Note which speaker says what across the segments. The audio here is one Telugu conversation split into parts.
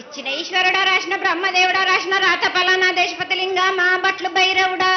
Speaker 1: ఇచ్చిన ఈశ్వరుడా రాసిన బ్రహ్మదేవుడా రాసిన రాత పలానా దేశపతి లింగ మా బట్లు భైరవుడా.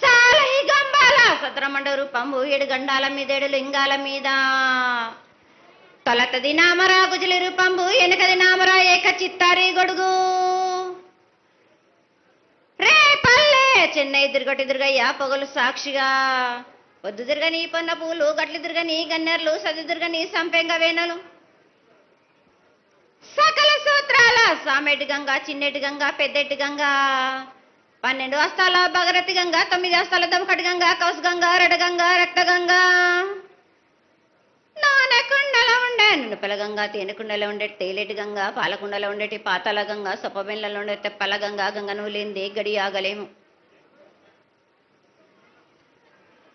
Speaker 1: సాలహి గంబాల సత్రమండ రూపంబు ఏడు గండాల మీదేడు లింగాల మీద. తొలతది నామరా గుజలి రూపంబు వెనకది నామరా ఏక చిత్తారి గొడుగు. రే పల్లె చెన్నై దిర్గటి తిరగయ్యా పొగలు సాక్షిగా. పొద్దు తిరగని పొన్న పూలు గట్లు తిరగని గన్నెర్లు సది తిరగని సంపెంగ వేనలు సకల సూత్రాల సామెటి గంగా చిన్నెటి గంగా పెద్దెటి గంగా పన్నెండు హస్తాల భగరథి గంగా తొమ్మిది హస్తాల దమకటి గంగా కౌస్ గంగా రెడ గంగ రక్త గంగా నానకుండలో ఉండే నునుపల గంగ తేనెకుండలో ఉండే తేలేటి గంగా పాలకుండలో ఉండేటి పాతాల గంగ సొప్పబెండ్లలో ఉండే తెప్పల గంగా గంగ నువ్వు లేనిదే గడి ఆగలేము.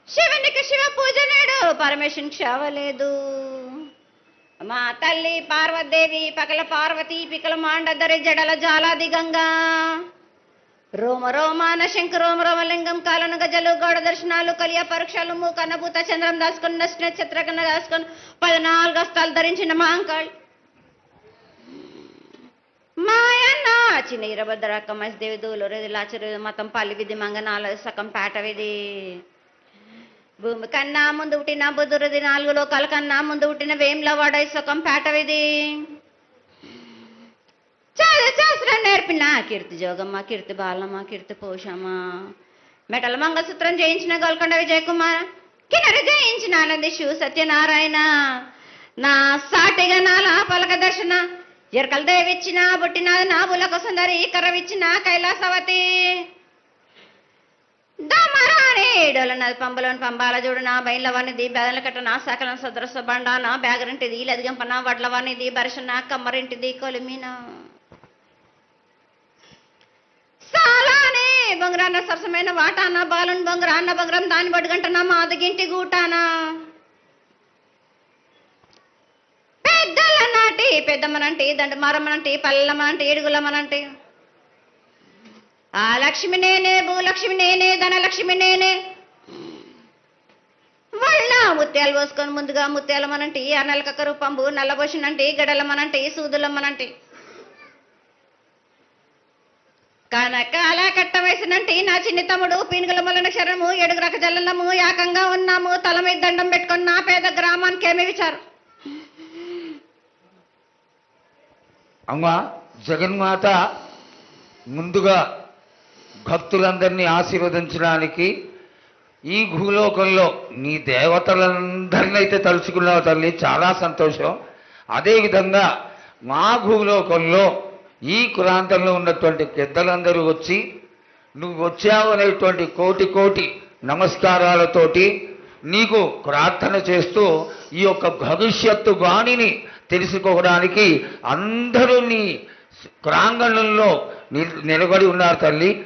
Speaker 1: శివునికి శివ పూజ నేడు పరమేశ్వరుని క్షావలేదు మా తల్లి పార్వదేవి పగల పార్వతి పికల మాండదరి జడల జాలాది గంగా. రోమ రోమాన శంకు రోమ రోమలింగం కాలను గజలు గౌడ దర్శనాలు కలియ పరీక్షలు మూకన్నభూత చంద్రం దాసుకుని నక్షత్ర చిత్రకన్న దాచుకుని పద్నాలుగు హస్తాలు ధరించిన మాంకాళ్. మాయన్న చిన్న ఇరభద్రక్క మసిదేవి దూలూరు లాచరు మతం పల్లి విధి మంగనాల సకం పేట విధి. భూమి కన్నా ముందు పుట్టిన బుధురుది నాలుగు లోకాల కన్నా ముందు పుట్టిన వేమ్ల వాడ సుఖం పేటవిది. చాలా శాస్త్రం నేర్పిన. కీర్తి జోగమ్మ కీర్తి బాలమ్మ కీర్తి పోషమ్మ. మెటల మంగళసూత్రం జయించిన గోల్కొండ విజయకుమార్ కిన్నర జయించిన ఆనంది శివ సత్యనారాయణ. నా సాటిగా నా పలక దర్శన ఎరకల దేవిచ్చిన బుట్టిన నా బులకు సుందరి కర్రవిచ్చిన కైలాసవతి. దమరాని పంబలోని పంబాల చూడు నా బయల వానిది బెదల కట్ట నా సకలం సదరస బండ నా బ్యాగరింటిది లదిగంప నా వడ్ల వానిది బరిష నా కమ్మరింటిది కొలిమిన. సాలానే బొంగరాన్న సరసమైన వాటాన బాలున్ బొంగరాన్న బొంగరం దాని బడుగంట నా మాదగింటి గూటానా. పెద్దల నాటి పెద్దమ్మనంటి దండమారమ్మనంటి పల్లెమ్మనంటి ఏడుగులమ్మనంటి ఆ లక్ష్మి నేనే భూలక్ష్మి నేనే ధనలక్ష్మి నేనే వాళ్ళ ముత్యాలు పోసుకొని ముందుగా ముత్యాలమనంటి ఆ నెలకక్క రూపంబు నల్లబోసినంటి గడలమనంటి సూదులమ్మనంటి. కనకాల కట్ట వేసినంటి నా చిన్ని తమ్ముడు పీనుగల మొలన క్షరము ఏడుగు రక జల్లము ఏకంగా ఉన్నాము తల మీద దండం పెట్టుకొని నా పేద గ్రామానికి ఏమి విచారు?
Speaker 2: అమ్మ జగన్మాత ముందుగా భక్తులందరినీ ఆశీర్వదించడానికి ఈ భూలోకంలో నీ దేవతలందరినీ అయితే తలుచుకున్నావు తల్లి. చాలా సంతోషం. అదేవిధంగా మా భూలోకంలో ఈ ప్రాంతంలో ఉన్నటువంటి పెద్దలందరూ వచ్చి నువ్వు వచ్చావు అనేటువంటి కోటి కోటి నమస్కారాలతోటి నీకు ప్రార్థన చేస్తూ ఈ యొక్క భవిష్యత్తు వాణిని తెలుసుకోవడానికి అందరూ నీ ప్రాంగణంలో నిలబడి ఉన్నారు తల్లి.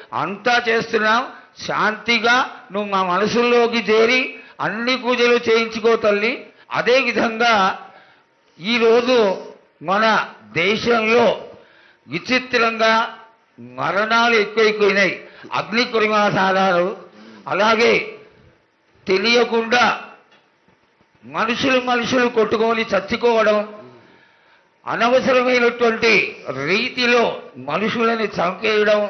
Speaker 2: అంతా చేస్తున్నాం శాంతిగా నువ్వు మా మనసుల్లోకి చేరి అన్ని పూజలు చేయించుకో తల్లి. అదేవిధంగా ఈరోజు మన దేశంలో విచిత్రంగా మరణాలు ఎక్కువైపోయినాయి. అగ్ని కురిమాసాలు అలాగే తెలియకుండా మనుషులు మనుషులు కొట్టుకొని చచ్చుకోవడం అనవసరమైనటువంటి రీతిలో మనుషులని చంపేయడం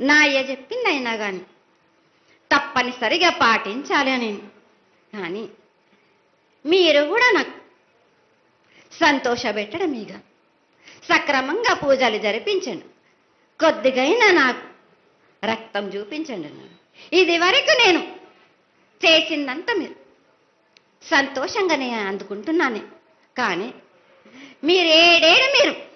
Speaker 1: నా అయ్య చెప్పింది అయినా కానీ తప్పనిసరిగా పాటించాలి అని. కానీ మీరు కూడా నాకు సంతోషపెట్టడం ఇక. సక్రమంగా పూజలు జరిపించండి. కొద్దిగైనా నాకు రక్తం చూపించండి ఇది వరకు నేను చేసిందంతా మీరు సంతోషంగానే అందుకుంటున్నాను. కానీ మీరేడేడు మీరు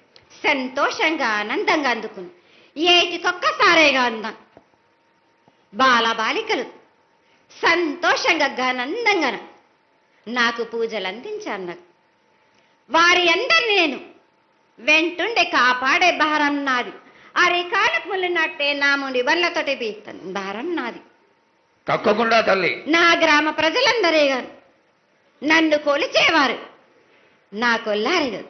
Speaker 1: సంతోషంగా ఆనందంగా అందుకుని ఏటికొక్కసారేగా అందం. బాలబాలికలు సంతోషంగా ఘనందంగా నాకు పూజలు అందించాను నాకు వారి అందరిని నేను వెంటుండే కాపాడే భారం నాది. అరికాలకు ముళ్ళినట్టే నా ముడి వల్లతోటి బీక్తాను భారం నాది.
Speaker 2: తప్పకుండా తల్లి.
Speaker 1: నా గ్రామ ప్రజలందరే కాదు నన్ను కొలిచేవారు నా కొల్లారి కాదు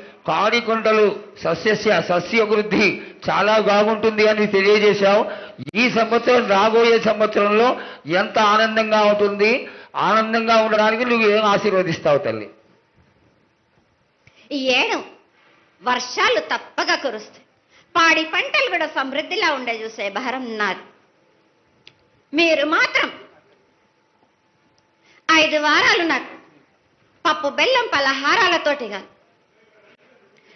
Speaker 2: కాడికొండలు సస్యస్య సస్యవృద్ధి చాలా బాగుంటుంది అని తెలియజేశావు. ఈ సంవత్సరం రాబోయే సంవత్సరంలో ఎంత ఆనందంగా ఉంటుంది. ఆనందంగా ఉండడానికి నువ్వు ఏం ఆశీర్వదిస్తావు తల్లి?
Speaker 1: ఈ ఏడు వర్షాలు తప్పగా కురుస్తాయి. పాడి పంటలు కూడా సమృద్ధిలా ఉండే చూసే భారం నాది. మీరు మాత్రం ఐదు వారాలు నాకు పప్పు బెల్లం పలహారాలతోటి కాదు.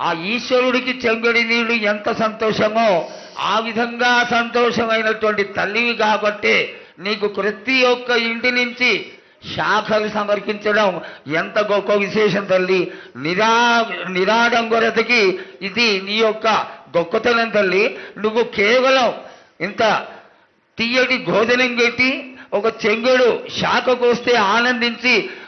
Speaker 2: ఆ ఈశ్వరుడికి చెంగడి నీళ్ళు ఎంత సంతోషమో ఆ విధంగా సంతోషమైనటువంటి తల్లివి కాబట్టి నీకు ప్రతి ఒక్క ఇంటి నుంచి శాఖలు సమర్పించడం ఎంత గొప్ప విశేషం తల్లి. నిరా నిరాడంబరతకి ఇది నీ యొక్క గొప్పతనం తల్లి. నువ్వు కేవలం ఇంత తీయటి భోజనం పెట్టి ఒక చెంగుడు శాఖకు వస్తే ఆనందించి